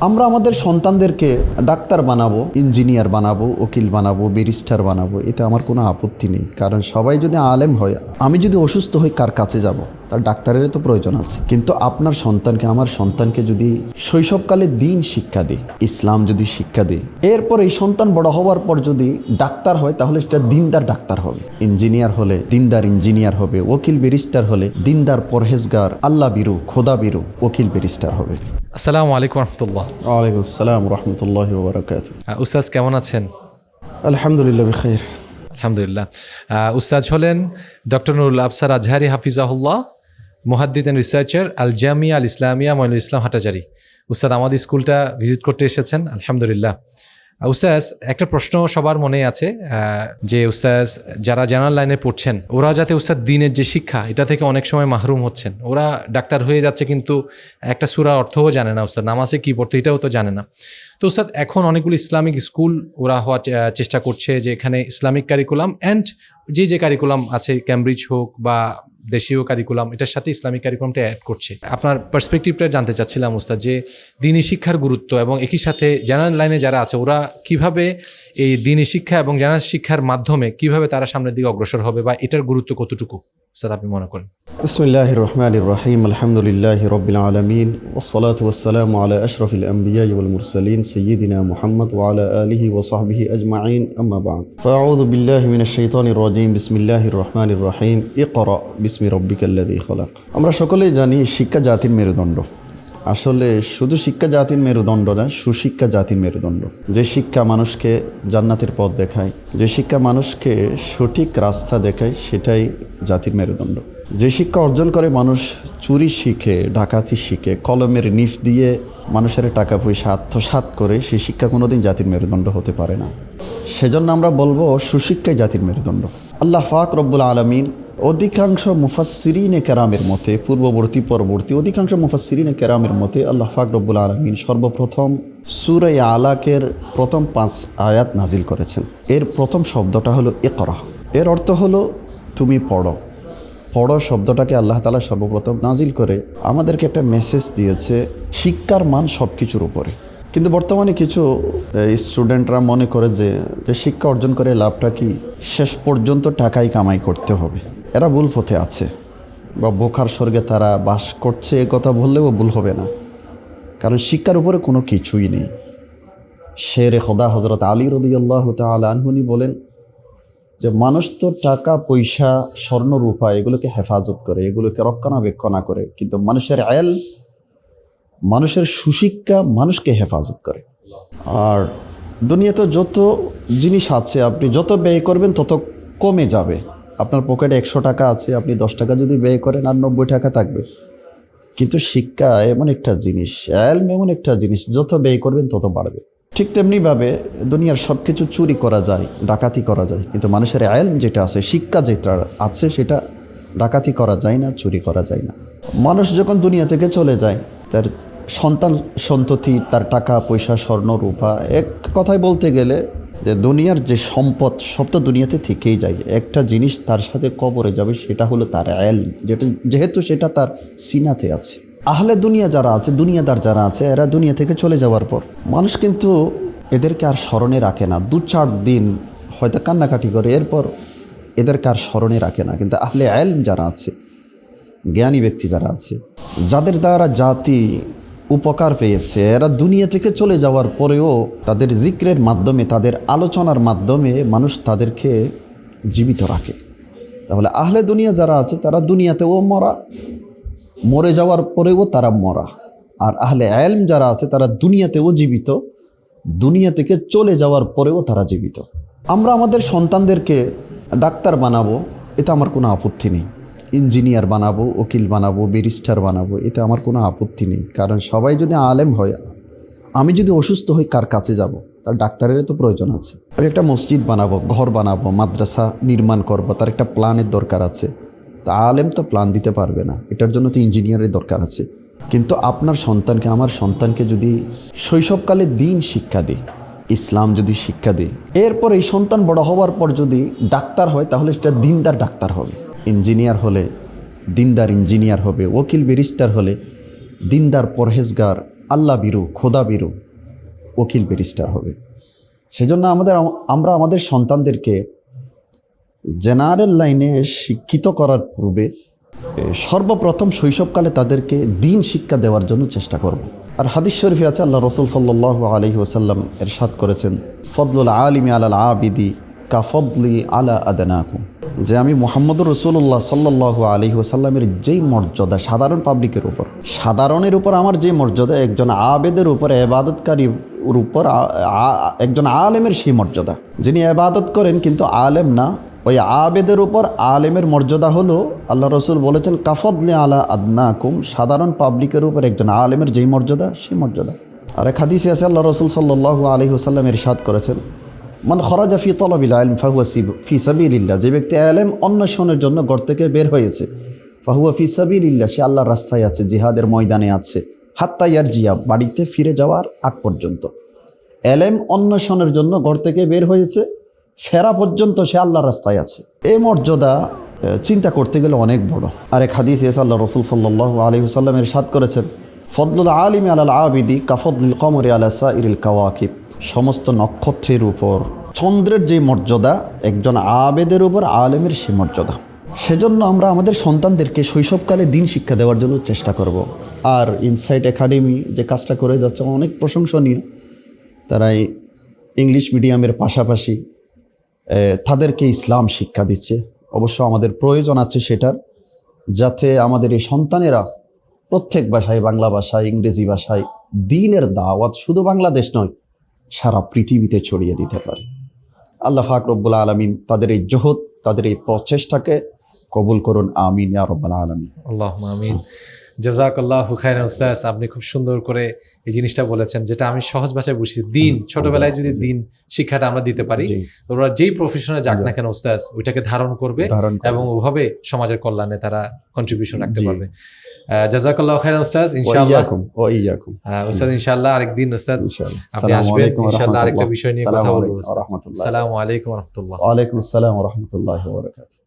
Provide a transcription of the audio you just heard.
আমরা আমাদের সন্তানদেরকে ডাক্তার বানাবো, ইঞ্জিনিয়ার বানাবো, উকিল বানাবো, ব্যারিস্টার বানাবো, এতে আমার কোনো আপত্তি নেই। কারণ সবাই যদি আলেম হয়, আমি যদি অসুস্থ হই, কার কাছে যাব? তার ডাক্তারের তো প্রয়োজন আছে। কিন্তু আপনার সন্তানকে আমার সন্তানকে যদি শৈশবকালে দিন শিক্ষা দিই ইসলাম যদি শিক্ষা দিই এরপর এই সন্তান বড় হওয়ার পর যদি ডাক্তার হয় তাহলে সেটা দিনদার ডাক্তার হবে। ইঞ্জিনিয়ার হলে দিনদার ইঞ্জিনিয়ার হবে ওকিল ব্যারিস্টার হলে দিনদার পরহেজগার আল্লাহ বিরু খোদা বিরু ওকিল ব্যারিস্টার হবে। আসসালামু আলাইকুম রহমতুল্লাহ। ওয়ালাইকুম আসসালাম রহমতুল্লাহ বরকাত উস্তাজ কেমন আছেন? আলহামদুলিল্লাহ বিখাইর আলহামদুলিল্লাহ। উস্তাজ হলেন ডক্টর নুরুল আফসার আজহারি হাফিজাহুল্লাহ। মুহাদ্দিদ অ্যান্ড রিসার্চার আল জামিয়া আল ইসলামিয়া মইনুল ইসলাম হাটাজারি। উস্তাদ, আমাদের স্কুলটা ভিজিট করতে এসেছেন, আলহামদুলিল্লাহ। উস্তাজ একটা প্রশ্ন সবার মনে আছে যে উস্তাজ যারা জেনারেল লাইনে পড়ছেন, ওরা যাতে উস্তাদ দিনের যে শিক্ষা, এটা থেকে অনেক সময় মাহরুম হচ্ছেন। ওরা ডাক্তার হয়ে যাচ্ছে কিন্তু একটা সুরা অর্থও জানে না উস্তাদ, নামাজে কি পড়তে এটাও তো জানে না। তো উস্তাদ, এখন অনেকগুলো ইসলামিক স্কুল ওরা হওয়ার চেষ্টা করছে যে এখানে ইসলামিক কারিকুলাম অ্যান্ড যে যে কারিকুলাম আছে ক্যামব্রিজ হোক বা দেশীয় কারিকুলাম এটার সাথে ইসলামিক কারিকুলামটা অ্যাড করছে। আপনার পার্সপেক্টিভটা জানতে চাচ্ছিলাম, উস্তাদ, যে দিনী শিক্ষার গুরুত্ব এবং একই সাথে জেনারেল লাইনে যারা আছে, ওরা কীভাবে এই দিনী শিক্ষা এবং জেনারেল শিক্ষার মাধ্যমে কীভাবে তারা সামনের দিকে অগ্রসর হবে বা এটার গুরুত্ব কতটুকু? উস্তাদ, আপনি মনে করেন। بسم الله الرحمن الرحيم الحمد لله رب العالمين والصلاة والسلام على أشرف الأنبياء والمرسلين سيدنا محمد وعلى آله وصحبه أجمعين أما بعد فأعوذ بالله من الشيطان الرجيم بسم الله الرحمن الرحيم اقرأ باسم ربك الذي خلق আমরা সকলেই জানি শিক্ষা জাতির মেরুদণ্ড আসলে শুধু শিক্ষা জাতির মেরুদণ্ড না সুশিক্ষা জাতির মেরুদণ্ড যে শিক্ষা মানুষকে জান্নাতের পথ দেখায় যে শিক্ষা মানুষকে সঠিক রাস্তা দেখায় সেটাই জাতির মেরুদণ্ড যে শিক্ষা অর্জন করে মানুষ চুরি শিখে, ডাকাতি শিখে, কলমের নিফ দিয়ে মানুষের টাকা পয়সা আত্মসাৎ করে, সেই শিক্ষা কোনোদিন জাতির মেরুদণ্ড হতে পারে না। সেজন্য আমরা বলব, সুশিক্ষাই জাতির মেরুদণ্ড। আল্লাহ ফাক রব্বুল আলমিন অধিকাংশ মুফাসিরিনে কেরামের মতে, পূর্ববর্তী, পরবর্তী অধিকাংশ মুফাসিরিনে কেরামের মতে আল্লাহ ফাক রব্বুল আলমিন সর্বপ্রথম সুরাই আলাকের প্রথম পাঁচ আয়াত নাজিল করেছেন। এর প্রথম শব্দটা হলো একরা এর অর্থ হলো, তুমি পড়ো। পড়ো শব্দটাকে আল্লাহ তালা সর্বপ্রথম নাজিল করে আমাদেরকে একটা মেসেজ দিয়েছে, শিক্ষার মান সব কিছুর উপরে। কিন্তু বর্তমানে কিছু স্টুডেন্টরা মনে করে যে শিক্ষা অর্জন করে লাভটা কি? শেষ পর্যন্ত টাকাই কামাই করতে হবে। এরা ভুল পথে আছে। বা বোখার স্বর্গে তারা বাস করছে, এ কথা বললেও ভুল হবে না। কারণ শিক্ষার উপরে কোনো কিছুই নেই। শেরে খোদা হজরত আলী রদি আল্লাহ আনহুনি বলেন যে মানুষ তো টাকা, পয়সা, স্বর্ণ, রূপা, এগুলোকে হেফাজত করে, এগুলোকে রক্ষণাবেক্ষণা করে। কিন্তু মানুষের আয়াল, মানুষের সুশিক্ষা মানুষকে হেফাজত করে। আর দুনিয়াতে যত জিনিস আছে, আপনি যত ব্যয় করবেন, তত কমে যাবে। আপনার পকেটে একশো টাকা আছে, আপনি দশ টাকা যদি ব্যয় করেন, আর নব্বই টাকা থাকবে। কিন্তু শিক্ষা এমন একটা জিনিস এলম এমন একটা জিনিস, যত ব্যয় করবেন, তত বাড়বে। ঠিক তেমনিভাবে দুনিয়ার সব কিছু চুরি করা যায়, ডাকাতি করা যায়। কিন্তু মানুষের এলম যেটা আছে, শিক্ষা যেটা আছে, সেটা ডাকাতি করা যায় না, চুরি করা যায় না। মানুষ যখন দুনিয়া থেকে চলে যায়, তার সন্তান সন্ততি, তার টাকা, পয়সা, স্বর্ণ, রূপা, এক কথায় বলতে গেলে যে দুনিয়ার যে সম্পদ, সব তো দুনিয়াতে থেকেই যায়। একটা জিনিস তার সাথে কবরে যাবে, সেটা হলো তার এল যেটা যেহেতু সেটা তার সিনাতে আছে। আহলে দুনিয়া যারা আছে, দুনিয়াদার যারা আছে, এরা দুনিয়া থেকে চলে যাওয়ার পর মানুষ কিন্তু এদেরকে আর স্মরণে রাখে না। দু চার দিন হয়তো কান্নাকাটি করে, এরপর এদেরকে আর স্মরণে রাখে না। কিন্তু আহলে এল যারা আছে, জ্ঞানী ব্যক্তি যারা আছে, যাদের দ্বারা জাতি উপকার পেয়েছে, এরা দুনিয়া থেকে চলে যাওয়ার পরেও তাদের জিক্রের মাধ্যমে, তাদের আলোচনার মাধ্যমে মানুষ তাদেরকে জীবিত রাখে। তাহলে আহলে দুনিয়া যারা আছে, তারা দুনিয়াতেও মরা। মরে যাওয়ার পরেও তারা মরা। আর আহলে আলম যারা আছে, তারা দুনিয়াতেও জীবিত। দুনিয়া থেকে চলে যাওয়ার পরেও তারা জীবিত। আমরা আমাদের সন্তানদেরকে ডাক্তার বানাবো, এতে আমার কোনো আপত্তি নেই। ইঞ্জিনিয়ার বানাবো, উকিল বানাবো, ব্যারিস্টার বানাবো, এতে আমার কোনো আপত্তি নেই। কারণ সবাই যদি আলেম হয়, আমি যদি অসুস্থ হই, কার কাছে যাব? তার ডাক্তারের তো প্রয়োজন আছে। আমি একটা মসজিদ বানাবো, ঘর বানাবো, মাদ্রাসা নির্মাণ করব, তার একটা প্ল্যানের দরকার আছে। তা আলেম তো প্ল্যান দিতে পারবে না। এটার জন্য তো ইঞ্জিনিয়ারের দরকার আছে। কিন্তু আপনার সন্তানকে, আমার সন্তানকে যদি শৈশবকালে দিন শিক্ষা দিই ইসলাম যদি শিক্ষা দিই এরপর এই সন্তান বড় হওয়ার পর যদি ডাক্তার হয়, তাহলে সেটা দিনদার ডাক্তার হবে। ইঞ্জিনিয়ার হলে দিনদার ইঞ্জিনিয়ার হবে, ওকিল ব্যারিস্টার হলে দিনদার পরহেজগার, আল্লাহ বিরু, খোদা বিরু, ওকিল ব্যারিস্টার হবে। সেজন্য আমাদের, আমরা আমাদের সন্তানদেরকে জেনারেল লাইনে শিক্ষিত করার পূর্বে সর্বপ্রথম শৈশবকালে তাদেরকে দিন শিক্ষা দেওয়ার জন্য চেষ্টা করব। আর হাদিস শরীফে আছে, আল্লাহ রসুল সাল্লাহ আলহি ওসাল্লাম এরশাদ করেছেন, ফদলুল আলিমি আলাল আবিদি কাফদলি আলা আদানাকুম। যে আমি মোহাম্মদুর রসুল্লাহ সাল্লাহ আলহি ওসাল্লামের যেই মর্যাদা সাধারণ পাবলিকের উপর, সাধারণের উপর আমার যে মর্যাদা, একজন আবেদের উপর, এবাদতকারীর উপর একজন আলেমের সেই মর্যাদা। যিনি এবাদত করেন কিন্তু আলেম না ওই আবেদের উপর আলেমের মর্যাদা হলো, আল্লাহ রসুল বলেছেন, কাফদলে আলা আদনাকুম সাধারণ পাবলিকের উপর একজন আলেমের যেই মর্যাদা, সেই মর্যাদা। আর এক হাদিসে আছে, আল্লাহ রসুল সাল্লাহ আলহি ওসাল্লাম ইরশাদ করেছেন, মান খরাজা ফি তলবিল আলম ফাহুয়া সিব- ফি সাবিলিল্লাহ যে ব্যক্তি আলেম অন্বেষণের জন্য ঘর থেকে বের হয়েছে, ফাহুয়া ফি সাবিলিল্লাহ সে আল্লাহর রাস্তায় আছে, জিহাদের ময়দানে আছে, হাত্তা ইয়ার জিয়া বাড়িতে ফিরে যাওয়ার আগ পর্যন্ত। এলেম অন্বেষণের জন্য ঘর থেকে বের হয়েছে ফেরা পর্যন্ত সে আল্লাহর রাস্তায় আছে। এ মর্যাদা চিন্তা করতে গেলে অনেক বড়। আর এক হাদিস এসে আল্লাহ রসুল সাল্লাহ আলী সাল্লামের সাদ করেছেন, ফদলুল আলিম আলাল আবিদি কাফদুল কমরে আলা সাইরিল কাওয়াকিব। সমস্ত নক্ষত্রের উপর, চন্দ্রের যে মর্যাদা, একজন আবেদের উপর, আলেমের সে মর্যাদা। সেজন্য আমরা আমাদের সন্তানদেরকে শৈশবকালে দিন শিক্ষা দেওয়ার জন্য চেষ্টা করব। আর ইনসাইট একাডেমি যে কাজটা করে যাচ্ছে, অনেক প্রশংসনীয়। তারা ইংলিশ মিডিয়ামের পাশাপাশি তাদেরকে ইসলাম শিক্ষা দিচ্ছে। অবশ্য আমাদের প্রয়োজন আছে সেটার, যাতে আমাদের এই সন্তানেরা প্রত্যেক ভাষায়, বাংলা ভাষায়, ইংরেজি ভাষায় দিনের দাওয়াত শুধু বাংলাদেশ নয়, সারা পৃথিবীতে ছড়িয়ে দিতে পারে। আল্লাহ ফাক রব্বুল আলমিন তাদের এই জোহদ, তাদের এই প্রচেষ্টাকে কবুল করুন। আমিন ইয়া আলমিন। আল্লাহ আমিন। জাজাকাল্লাহ হুখাইন উস্তাজ আপনি খুব সুন্দর করে এই জিনিসটা বলেছেন যেটা আমি সহজ ভাষায় বুঝছি দিন ছোটবেলায় যদি দিন শিক্ষাটা আমরা দিতে পারি ওরা যেই প্রফেশনে যাক না কেন উস্তাজ ওইটাকে ধারণ করবে এবং ওভাবে সমাজের কল্যাণে তারা কন্ট্রিবিউশন রাখতে। পারবে। জাজাকাল্লাহ ইনশাআল্লাহ। উস্তাদ ইনশাআল্লাহ আরেকদিন উস্তাদ আপনি আসবেন ইনশাআল্লাহ আরেকটা বিষয় নিয়ে কথা বলব আলাইকুম ওয়া রাহমাতুল্লাহ। আসসালামু আলাইকুম রহমতুল্লাহ। ওয়ালাইকুম আসসালাম ওয়া রাহমাতুল্লাহি ওয়া বারাকাতুহু।